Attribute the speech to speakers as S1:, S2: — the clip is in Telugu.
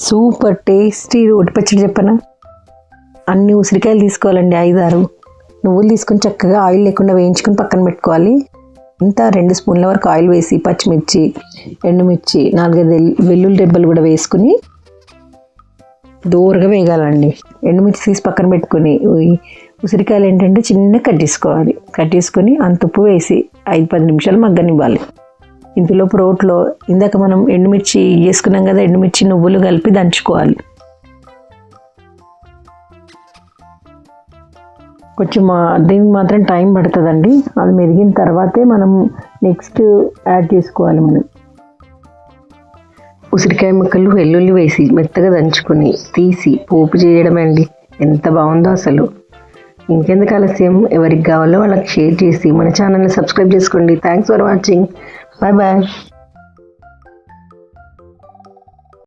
S1: సూపర్ టేస్టీ రోటి పచ్చడి చెప్పనా? అన్ని ఉసిరికాయలు తీసుకోవాలండి ఐదారు. నువ్వులు తీసుకొని చక్కగా ఆయిల్ లేకుండా వేయించుకొని పక్కన పెట్టుకోవాలి. ఇంత రెండు స్పూన్ల వరకు ఆయిల్ వేసి పచ్చిమిర్చి ఎండుమిర్చి నాలుగైదు వెల్లుల్లి దెబ్బలు కూడా వేసుకుని దూరగా వేగాలండి. ఎండుమిర్చి తీసి పక్కన పెట్టుకుని ఉసిరికాయలు ఏంటంటే చిన్నగా కట్ చేసుకోవాలి. కట్ చేసుకొని అంత ఉప్పు వేసి ఐదు పది నిమిషాలు మగ్గనివ్వాలి. ఇందులో రోట్లో ఇందాక మనం ఎండుమిర్చి వేసుకున్నాం కదా ఎండుమిర్చి నువ్వులు కలిపి దంచుకోవాలి. కొంచెం దీనికి మాత్రం టైం పడుతుందండి. అది మెరిగిన తర్వాతే మనం నెక్స్ట్ యాడ్ చేసుకోవాలి మనం. ఉసిరికాయ ముక్కలు వెల్లుల్లి వేసి మెత్తగా దంచుకొని తీసి పోపు చేయడమే అండి. ఎంత బాగుందో అసలు. ఇంకెందుకు ఆలస్యం? ఎవరికి కావాలో వాళ్ళకి షేర్ చేసి మన ఛానల్ని సబ్స్క్రైబ్ చేసుకోండి. Thanks for watching 拜拜。